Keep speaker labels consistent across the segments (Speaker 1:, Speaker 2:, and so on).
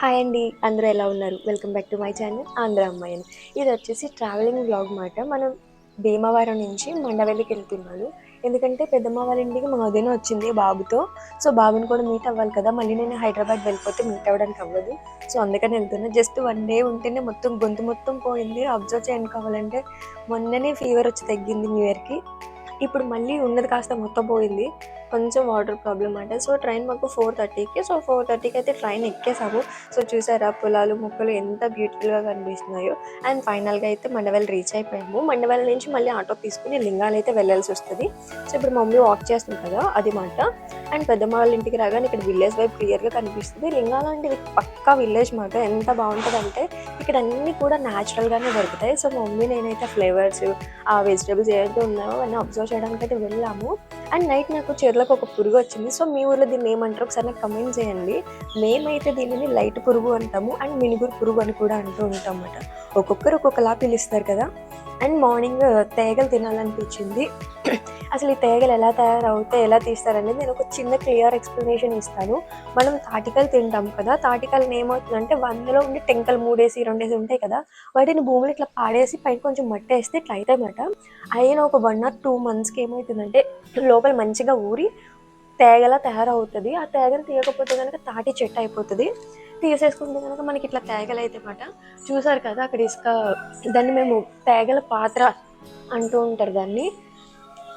Speaker 1: Hi అండి అందరూ ఎలా ఉన్నారు? Welcome back to my channel Andhra అమ్మాయిని. ఇది వచ్చేసి ట్రావెలింగ్ బ్లాగ్ మాట. మనం భీమవరం నుంచి మండవెల్లికి వెళ్తున్నాను. ఎందుకంటే పెద్దమ్మ వాళ్ళ ఇంటికి మా వదిన వచ్చింది బాబుతో. సో బాబుని కూడా మీట్ అవ్వాలి కదా. మళ్ళీ నేను హైదరాబాద్ వెళ్ళిపోతే మీట్ అవ్వడానికి అవ్వదు. సో అందుకని వెళ్తున్నా. జస్ట్ వన్ డే ఉంటేనే మొత్తం గొంతు మొత్తం పోయింది. అబ్జర్వ్ చేయండి కావాలంటే. మొన్ననే ఫీవర్ వచ్చి తగ్గింది న్యూ ఇయర్కి. ఇప్పుడు మళ్ళీ ఉన్నది కాస్త మొత్తం పోయింది. కొంచెం వాటర్ ప్రాబ్లం అంటే. సో ట్రైన్ మాకు ఫోర్ థర్టీకి. సో ఫోర్ థర్టీకి అయితే ట్రైన్ ఎక్కేసాము. సో చూసారా పొలాలు మొక్కలు ఎంత బ్యూటిఫుల్గా కనిపిస్తున్నాయో. అండ్ ఫైనల్గా అయితే మండవల్ రీచ్ అయిపోయాము. మండవల్ నుంచి మళ్ళీ ఆటో తీసుకుని లింగాలు అయితే వెళ్ళాల్సి వస్తుంది. సో ఇప్పుడు మమ్మీ వాక్ చేస్తుంది కదా అది మాట. అండ్ పెద్దమ్మ వాళ్ళ ఇంటికి రాగానే ఇక్కడ విలేజ్ వైపు క్లియర్గా కనిపిస్తుంది. లింగాల అంటే ఇది పక్కా విలేజ్ మాట. ఎంత బాగుంటుంది అంటే ఇక్కడ అన్నీ కూడా న్యాచురల్గానే దొరుకుతాయి. సో మమ్మీ నేనైతే ఫ్లేవర్స్ ఆ వెజిటేబుల్స్ ఏవైతే ఉన్నాయో అవన్నీ అబ్జర్వ్ చేయడానికి అయితే వెళ్ళాము. అండ్ నైట్ నాకు చెర్లకు ఒక పురుగు వచ్చింది. సో మీ ఊర్లో దీన్ని ఏమంటారు? ఒకసారి నాకు కమెంట్ చేయండి. మేమైతే దీనిని లైట్ పురుగు అంటాము. అండ్ మినుగురు పురుగు అని కూడా అంటూ ఉంటాం అన్నమాట ఒక్కొక్కరు ఒక్కొక్కలా పిలుస్తారు కదా. అండ్ మార్నింగ్ uh, తేగలు తినాలనిపించింది. అసలు ఈ తేగలు ఎలా తయారవుతాయి ఎలా తీస్తారనేది నేను ఒక చిన్న క్లియర్ ఎక్స్ప్లెనేషన్ ఇస్తాను. మనం తాటికలు తింటాం కదా తాటికలు ఏమవుతుందంటే వందలో ఉండి టెంకలు మూడేసి రెండేసి ఉంటాయి కదా వాటిని భూమిలో ఇట్లా పాడేసి పైన కొంచెం మట్టి వేస్తే ఇట్లా అవుతాయన్నమాట. అయిన ఒక వన్ ఆర్ టూ మంత్స్కి ఏమవుతుందంటే లోపల మంచిగా ఊరి తేగలా తయారవుతుంది. ఆ తేగను తీయకపోతే కనుక తాటి చెట్టు అయిపోతుంది. తీసేసుకుంటే కనుక మనకి ఇట్లా తేగలు అయితే మాట. చూసారు కదా అక్కడ ఇసుక దాన్ని మేము తేగల పాత్ర అంటూ ఉంటారు దాన్ని.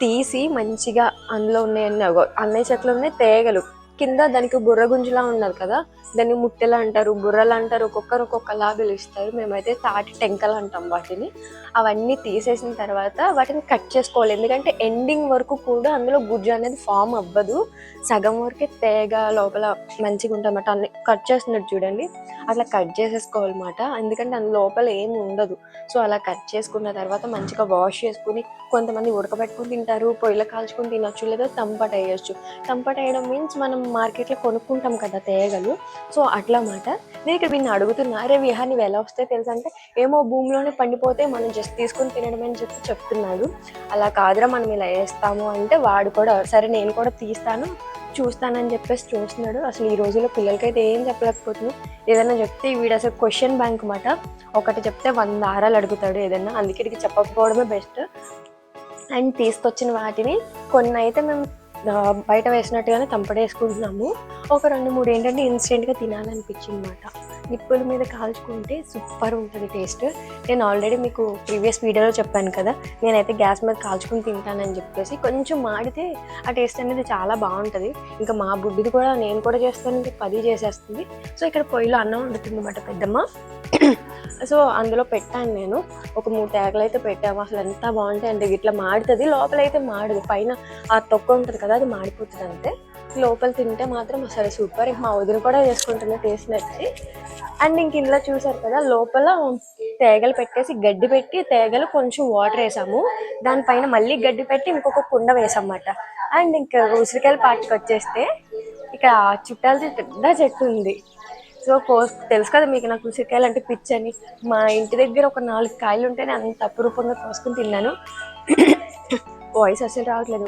Speaker 1: తీసి మంచిగా అందులో ఉన్నాయన్నీ అన్నయ్య చెట్లు ఉన్నాయి తేగలు. కింద దానికి బుర్ర గుంజులా ఉన్నది కదా దాన్ని ముట్టెలు అంటారు బుర్రలు అంటారు ఒక్కొక్కరు ఒక్కొక్కలా పిలుస్తారు. మేమైతే తాటి టెంకలు అంటాం వాటిని. అవన్నీ తీసేసిన తర్వాత వాటిని కట్ చేసుకోవాలి. ఎందుకంటే ఎండింగ్ వరకు కూడా అందులో గుజ్జు అనేది ఫామ్ అవ్వదు. సగం వరకే తేగ లోపల మంచిగా ఉంటుందన్నమాట అన్ని కట్ చేస్తున్నట్టు చూడండి. అట్లా కట్ చేసేసుకోవాలన్నమాట. ఎందుకంటే అందులో లోపల ఏమి ఉండదు. సో అలా కట్ చేసుకున్న తర్వాత మంచిగా వాష్ చేసుకుని కొంతమంది ఉడకబెట్టుకుని తింటారు పొయ్యిలో కాల్చుకుని తినొచ్చు లేదా తంపట వేయచ్చు. తంపట వేయడం మీన్స్ మనం మార్కెట్లో కొనుక్కుంటాం కదా తేగలు. సో అట్లా మాట నేను ఇక్కడ వీడిని అడుగుతున్నా అరే విహా నీవు ఎలా వస్తే తెలుసు? అంటే ఏమో భూమిలోనే పండిపోతే మనం జస్ట్ తీసుకుని తినడం అని చెప్పి చెప్తున్నాడు. అలా కాదురా మనం ఇలా వేస్తాము అంటే వాడు కూడా సరే నేను కూడా తీస్తాను చూస్తానని చెప్పేసి చూస్తున్నాడు. అసలు ఈ రోజుల్లో పిల్లలకైతే ఏం చెప్పలేకపోతున్నాం. ఏదైనా చెప్తే వీడు అసలు క్వశ్చన్ బ్యాంక్ మాట. ఒకటి చెప్తే వంద ఆరాలు అడుగుతాడు ఏదైనా. అందుకే చెప్పకపోవడమే బెస్ట్ అండ్ తీసుకొచ్చిన వాటిని కొన్ని అయితే మేము బయట వేసినట్టుగానే తంపడేసుకుంటున్నాము ఒక రెండు మూడు ఏంటంటే ఇన్స్టెంట్గా తినాలనిపించింది అనమాట నిప్పుల మీద కాల్చుకుంటే సూపర్ ఉంటుంది టేస్ట్ నేను ఆల్రెడీ మీకు ప్రీవియస్ వీడియోలో చెప్పాను కదా నేనైతే గ్యాస్ మీద కాల్చుకుని తింటానని చెప్పేసి కొంచెం మాడితే ఆ టేస్ట్ అనేది చాలా బాగుంటుంది. ఇంకా మా బుడ్డిది కూడా నేను కూడా చేస్తాను పది చేసేస్తుంది. సో ఇక్కడ పొయ్యిలో అన్నం వండుతుంది అనమాట పెద్దమ్మ. సో అందులో పెట్టాను నేను. ఒక మూడు తేగలు అయితే పెట్టాము. అసలు ఎంత బాగుంటాయి అంటే ఇట్లా మాడుతుంది. లోపల అయితే మాడదు. పైన ఆ తొక్క ఉంటుంది కదా అది మాడిపోతుంది అంతే. లోపల తింటే మాత్రం అసలు సూపర్. మా వదిన కూడా చేసుకుంటుంది టేస్ట్ నచ్చి. అండ్ ఇంక ఇందులో చూసారు కదా లోపల తేగలు పెట్టేసి గడ్డి పెట్టి తేగలు కొంచెం వాటర్ వేసాము. దానిపైన మళ్ళీ గడ్డి పెట్టి ఇంకొక కుండ వేసామన్నమాట. అండ్ ఇంకా ఉసిరికాయల పాటికి వచ్చేస్తే ఇక్కడ చుట్టాలది పెద్ద చెట్టు ఉంది. సో కోస్ తెలుసు కదా మీకు నాకు ఉసిరికాయలు అంటే పిచ్చి అని. మా ఇంటి దగ్గర ఒక నాలుగు కాయలు ఉంటేనే అంత అపురూపంగా కోసుకుని తిన్నాను. వాయిస్ అసలు రావట్లేదు.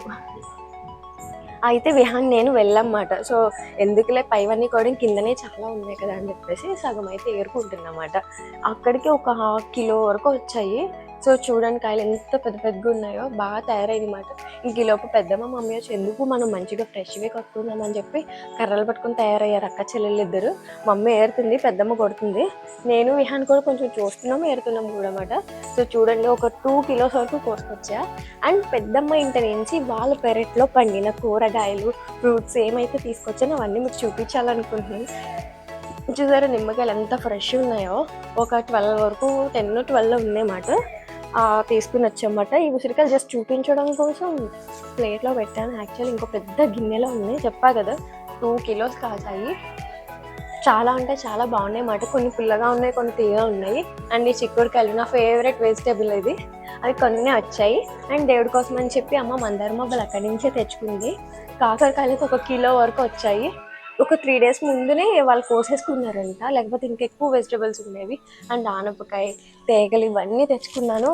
Speaker 1: అయితే విహాన్ నేను వెళ్ళమాట సో ఎందుకులే పైవన్నీ కూడా కిందనే చాలా ఉన్నాయి కదా అని చెప్పేసి సగం అయితే ఏరుకుంటున్నమాట అక్కడికి ఒక కిలో వరకు వచ్చాయి. సో చూడండి కాయలు ఎంత పెద్ద పెద్దగా ఉన్నాయో బాగా తయారైంది అనమాట ఇంక పెద్దమ్మ మమ్మీ వచ్చి ఎందుకు మనం మంచిగా ఫ్రెష్గా కొట్టుకుందాం అని చెప్పి కర్రలు పట్టుకొని తయారయ్యారు అక్క చెల్లెళ్ళు ఇద్దరు. మమ్మీ ఏరుతుంది పెద్దమ్మ కొడుతుంది. నేను విహాన్ కూడా కొంచెం చూస్తున్నాము ఏరుతున్నాము కూడా అన్నమాట సో చూడండి ఒక టూ కిలోస్ వరకు కోసుకొచ్చా. అండ్ పెద్దమ్మ ఇంటి నుంచి వాళ్ళ పెరట్లో పండిన కూరగాయలు ఫ్రూట్స్ ఏమైతే తీసుకొచ్చానో అవన్నీ మీకు చూపించాలనుకుంటున్నాను. చూసారా నిమ్మకాయలు ఎంత ఫ్రెష్ ఉన్నాయో. ఒక ట్వెల్వ్ వరకు టెన్ ట్వెల్వ్ ఉన్నాయన్నమాట తీసుకుని వచ్చామన్నమాట. ఈ ఉసిరికాయలు జస్ట్ చూపించడం కోసం ప్లేట్లో పెట్టాను. యాక్చువల్లీ ఇంకో పెద్ద గిన్నెలో ఉన్నాయి. చెప్పా కదా టూ కిలోస్ కాసాయి. చాలా అంటే చాలా బాగున్నాయి అన్నమాట. కొన్ని పుల్లగా ఉన్నాయి కొన్ని తీయగా ఉన్నాయి. అండ్ ఈ చిక్కుడుకాయలు నా ఫేవరెట్ వెజిటేబుల్ ఇది. అవి కొన్ని వచ్చాయి. అండ్ దేవుడి కోసం అని చెప్పి అమ్మ మందార మొగ్గలు అక్కడి నుంచే తెచ్చుకుంది. కాకరకాయలు ఒక కిలో వరకు వచ్చాయి. ఒక త్రీ డేస్ ముందునే వాళ్ళు కోసేసుకున్నారంట. లేకపోతే ఇంకెక్కువ వెజిటేబుల్స్ ఉండేవి. అండ్ ఆనపకాయ తేగలు ఇవన్నీ తెచ్చుకున్నాను.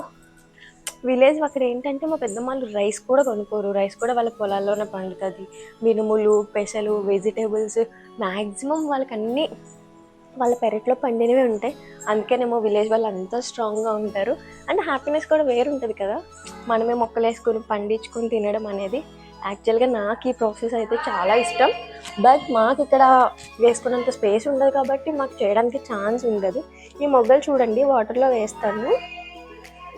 Speaker 1: విలేజ్ అక్కడ ఏంటంటే మా పెద్దమ్మాళ్ళు రైస్ కూడా కొనుక్కోరు. రైస్ కూడా వాళ్ళ పొలాల్లోనే పండుతుంది. మినుములు పెసలు వెజిటేబుల్స్ మ్యాక్సిమం వాళ్ళకి అన్నీ వాళ్ళ పెరట్లో పండినవి ఉంటాయి. అందుకేనేమో విలేజ్ వాళ్ళు అంతా స్ట్రాంగ్గా ఉంటారు. అండ్ హ్యాపీనెస్ కూడా వేరు ఉంటుంది కదా. మనమే మొక్కలు వేసుకొని పండించుకొని తినడం అనేది. యాక్చువల్గా నాకు ఈ ప్రాసెస్ అయితే చాలా ఇష్టం. బట్ మాకు ఇక్కడ వేసుకున్నంత స్పేస్ ఉండదు కాబట్టి మాకు చేయడానికి ఛాన్స్ ఉండదు. ఈ మొగ్గలు చూడండి వాటర్లో వేస్తాను.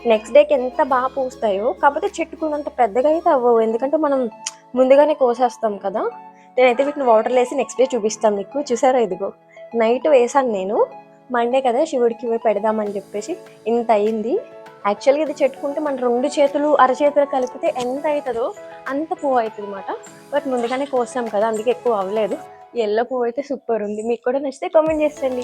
Speaker 1: నెక్స్ట్ డేకి ఎంత బాగా పూస్తాయో. కాకపోతే చెట్టుకున్నంత పెద్దగా అయితే అవ్వవు. ఎందుకంటే మనం ముందుగానే కోసేస్తాం కదా. నేనైతే వీటిని వాటర్లో వేసి నెక్స్ట్ డే చూపిస్తాను మీకు. చూసారా ఇదిగో. నైట్ వేసాను నేను. మండే కదా శివుడికి పెడదామని చెప్పేసి ఇంత అయింది. యాక్చువల్గా ఇది చెట్టుకుంటే మన రెండు చేతులు అరచేతులు కలిపితే ఎంత అవుతుందో అంత పువ్వు అవుతుంది అనమాట బట్ ముందుగానే కోసాం కదా అందుకే ఎక్కువ అవ్వలేదు. ఎల్లో పువ్వు అయితే సూపర్ ఉంది. మీకు కూడా నచ్చితే కామెంట్ చేయండి